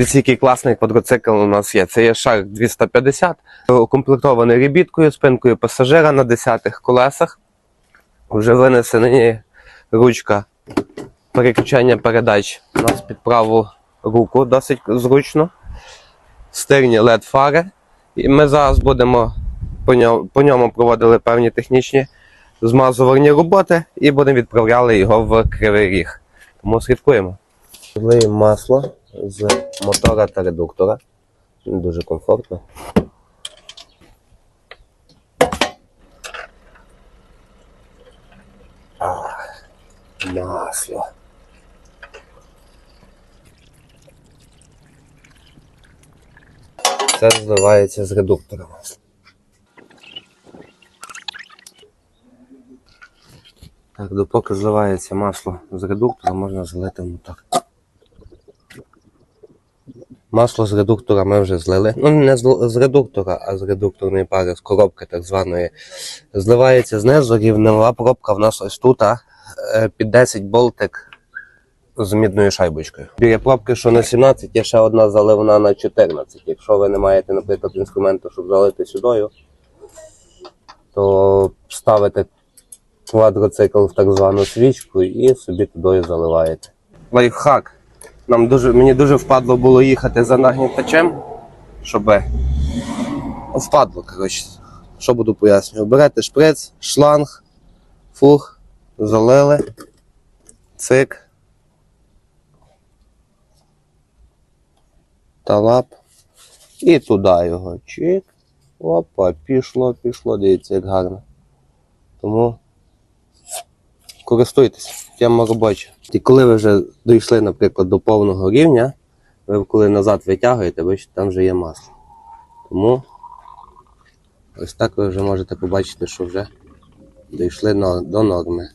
Дивіться, який класний квадроцикл у нас є. Це є Shark 250, укомплектований ребіткою, спинкою пасажира на 10-х колесах. Вже винесена ручка переключання передач у нас під праву руку досить зручно. Стирні LED фари. І ми зараз будемо по ньому, по ньому проводили певні технічні змазувальні роботи і будемо відправляли його в кривий ріг. Тому слідкуємо. Злиємо масло з мотора та редуктора. Дуже комфортно. А, масло. Це зливається з редуктора. Так, допоки зливається масло з редуктора, можна залити в мотор. Масло з редуктора ми вже злили. Ну, не з, редуктора, а з редукторної пари, з коробки так званої. Зливається знизу, рівнева пробка в нас ось тут, а, е, під 10 болтик з мідною шайбочкою. Біля пробки, що на 17, є ще одна заливна на 14. Якщо ви не маєте, наприклад, інструменту, щоб залити сюдою, то ставите квадроцикл в так звану свічку і собі туди заливаєте. Лайфхак. Нам дуже, мені дуже впадло було їхати за нагнітачем, щоб впадло, коротше. Що буду пояснювати? Берете шприц, шланг, фух, залили, цик. Талап. І туди його. Чик. Опа, пішло, пішло, дивіться, як гарно. Тому користуйтесь, тема робоча. І коли ви вже дійшли, наприклад, до повного рівня, ви коли назад витягуєте, бачите, там вже є масло. Тому ось так ви вже можете побачити, що вже дійшли до норми.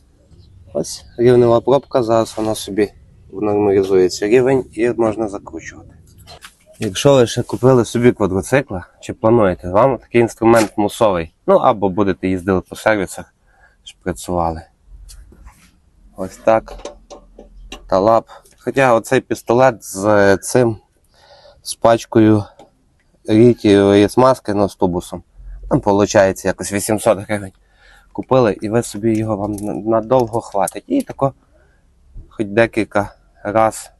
Ось рівнева пробка, зараз вона собі нормалізується рівень і можна закручувати. Якщо ви ще купили собі квадроцикла чи плануєте, вам такий інструмент мусовий. Ну або будете їздили по сервісах, шприцували. Ось так. Талап. Хоча оцей пістолет з цим, з пачкою літієвої смазки ну, з тубусом. Там виходить якось 800 гривень. Купили і ви собі його вам надовго хватить. І тако хоч декілька раз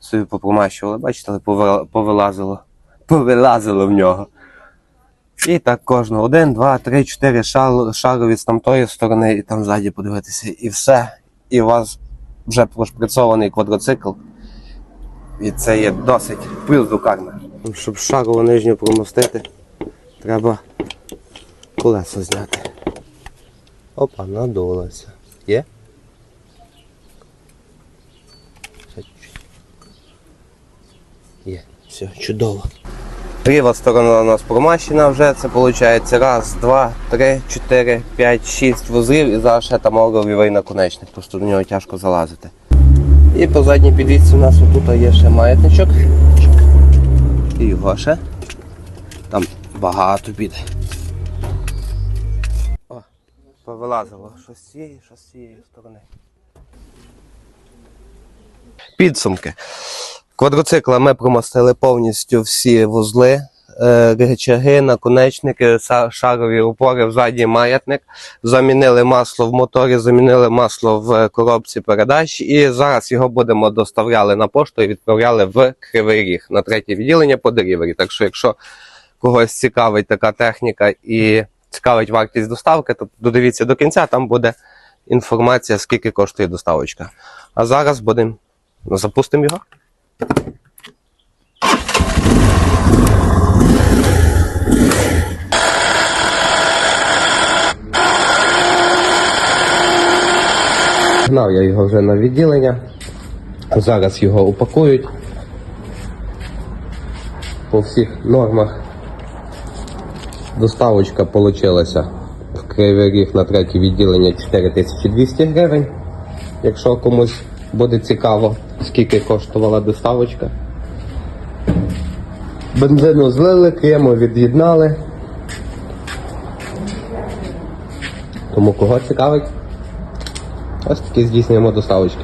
собі попромащували, бачите, повилазило. Повилазило в нього. І так кожного. Один, два, три, чотири шар, шарові з тамтої сторони, і там ззаді подивитися. І все. І у вас вже прошприцований квадроцикл. І це є досить плюс до карми. Щоб шарову нижню промостити, треба колесо зняти. Опа, надулося. Є? Є, все, чудово. Ліва сторона у нас промащена вже, це виходить раз, два, три, чотири, п'ять, шість вузлів і зараз ще там оловівий наконечник, просто до нього тяжко залазити. І по задній підвісці у нас отут є ще маятничок. І його ще. Там багато піде. О, повилазило що з цієї, що з цієї сторони. Підсумки. Квадроцикла ми промастили повністю всі вузли, е, речаги, наконечники, шарові опори, взаді маятник. Замінили масло в моторі, замінили масло в коробці передач. І зараз його будемо доставляли на пошту і відправляли в Кривий Ріг на третє відділення по делівері. Так що, якщо когось цікавить така техніка і цікавить вартість доставки, то додивіться до кінця, там буде інформація, скільки коштує доставочка. А зараз будемо запустимо його. Гнав я його вже на відділення. Зараз його упакують по всіх нормах. Доставочка вийшла в Кривий Ріг на третє відділення 4200 гривень. Якщо комусь буде цікаво, скільки коштувала доставочка. Бензину злили, крему від'єднали. Тому кого цікавить? Ось такі здійснюємо доставочки.